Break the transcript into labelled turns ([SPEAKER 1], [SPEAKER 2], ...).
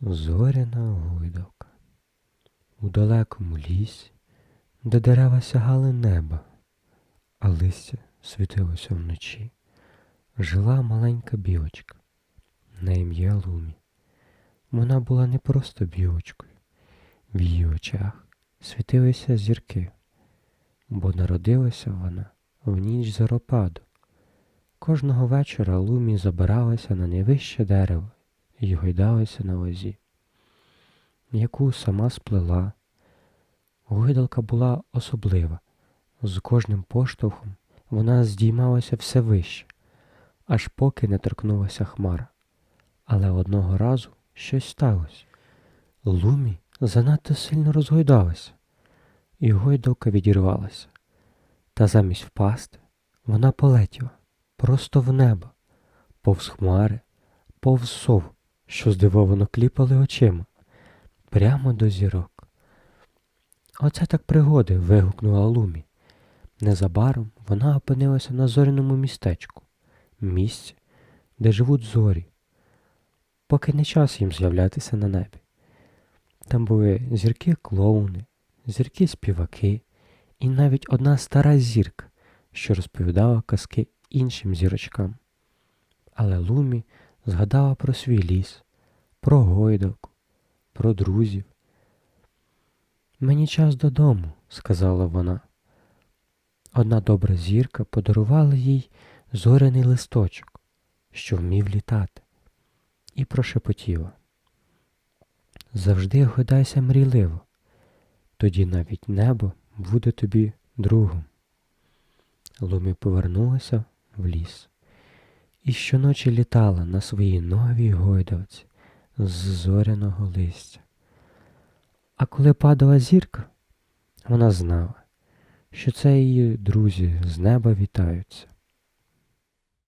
[SPEAKER 1] Зоряна гойдалка. У далекому лісі, де дерева сягали неба, а листя світилося вночі, жила маленька білочка на ім'я Лумі. Вона була не просто білочкою, в її очах світилися зірки, бо народилася вона в ніч зоропаду. Кожного вечора Лумі забиралася на найвище дерево і гойдалася на лозі, яку сама сплела. Гойдалка була особлива. З кожним поштовхом вона здіймалася все вище, аж поки не торкнулася хмара. Але одного разу щось сталося. Лумі занадто сильно розгойдалася, і гойдалка відірвалася. Та замість впасти вона полетіла просто в небо, повз хмари, повз сов, що здивовано кліпали очима, прямо до зірок. Оце так пригоди. вигукнула Лумі. Незабаром вона опинилася на зоряному містечку, місці, де живуть зорі, поки не час їм з'являтися на небі. Там були зірки клоуни, зірки співаки і навіть одна стара зірка, що розповідала казки іншим зірочкам. Але Лумі згадала про свій ліс, про гойдалку, про друзів. Мені час додому, сказала вона. Одна добра зірка подарувала їй зоряний листочок, що вмів літати, і прошепотіла. Завжди гойдайся мрійливо, тоді навіть небо буде тобі другом. Лумі повернулася в ліс і щоночі літала на своїй новій гойдалці з зоряного листя. А коли падала зірка, вона знала, що це її друзі з неба вітаються.